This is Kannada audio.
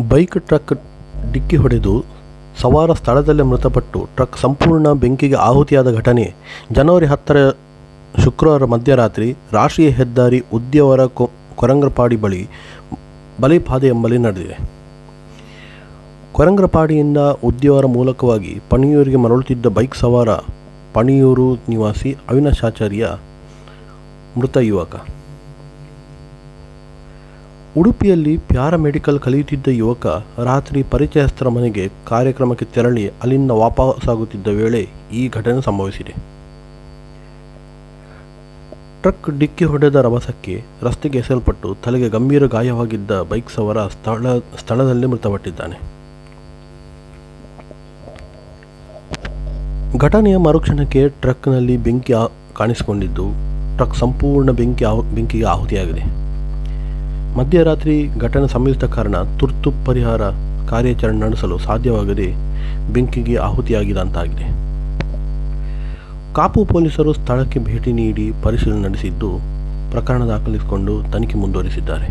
ಬೈಕ್ ಟ್ರಕ್ ಡಿಕ್ಕಿ ಹೊಡೆದು ಸವಾರ ಸ್ಥಳದಲ್ಲೇ ಮೃತಪಟ್ಟು ಟ್ರಕ್ ಸಂಪೂರ್ಣ ಬೆಂಕಿಗೆ ಆಹುತಿಯಾದ ಘಟನೆ ಜನವರಿ ಹತ್ತರ ಶುಕ್ರವಾರ ಮಧ್ಯರಾತ್ರಿ ರಾಷ್ಟ್ರೀಯ ಹೆದ್ದಾರಿ ಉದ್ಯವರ ಕೊರಂಗ್ರಪಾಡಿ ಬಳಿ ಬಲಿಪಾದೆ ಎಂಬಲ್ಲಿ ನಡೆದಿದೆ. ಕೊರಂಗ್ರಪಾಡಿಯಿಂದ ಉದ್ಯವರ ಮೂಲಕವಾಗಿ ಪಣಿಯೂರಿಗೆ ಮರಳುತ್ತಿದ್ದ ಬೈಕ್ ಸವಾರ ಪಣಿಯೂರು ನಿವಾಸಿ ಅವಿನಾಶಾಚಾರ್ಯ ಮೃತ ಯುವಕ. ಉಡುಪಿಯಲ್ಲಿ ಪ್ಯಾರಾಮೆಡಿಕಲ್ ಕಲಿಯುತ್ತಿದ್ದ ಯುವಕ ರಾತ್ರಿ ಪರಿಚಯಸ್ಥರ ಮನೆಗೆ ಕಾರ್ಯಕ್ರಮಕ್ಕೆ ತೆರಳಿ ಅಲ್ಲಿಂದ ವಾಪಸ್ಸಾಗುತ್ತಿದ್ದ ವೇಳೆ ಈ ಘಟನೆ ಸಂಭವಿಸಿದೆ. ಟ್ರಕ್ ಡಿಕ್ಕಿ ಹೊಡೆದ ರಭಸಕ್ಕೆ ರಸ್ತೆಗೆ ಎಸೆಯಲ್ಪಟ್ಟು ತಲೆಗೆ ಗಂಭೀರ ಗಾಯವಾಗಿದ್ದ ಬೈಕ್ ಸವಾರ ಸ್ಥಳ, ಸ್ಥಳದಲ್ಲೇ ಮೃತಪಟ್ಟಿದ್ದಾನೆ. ಘಟನೆಯ ಮರುಕ್ಷಣಕ್ಕೆ ಟ್ರಕ್ನಲ್ಲಿ ಬೆಂಕಿ ಕಾಣಿಸಿಕೊಂಡಿದ್ದು, ಟ್ರಕ್ ಸಂಪೂರ್ಣ ಬೆಂಕಿ ಬೆಂಕಿಗೆ ಆಹುತಿಯಾಗಿದೆ. ಮಧ್ಯರಾತ್ರಿ ಘಟನೆ ಸಂಭವಿಸಿದ ಕಾರಣ ತುರ್ತು ಪರಿಹಾರ ಕಾರ್ಯಾಚರಣೆ ನಡೆಸಲು ಸಾಧ್ಯವಾಗದೆ ಬೆಂಕಿಗೆ ಆಹುತಿಯಾಗಿದಂತಾಗಿದೆ ಕಾಪು ಪೊಲೀಸರು ಸ್ಥಳಕ್ಕೆ ಭೇಟಿ ನೀಡಿ ಪರಿಶೀಲನೆ ನಡೆಸಿದ್ದು ಪ್ರಕರಣ ದಾಖಲಿಸಿಕೊಂಡು ತನಿಖೆ ಮುಂದುವರಿಸಿದ್ದಾರೆ.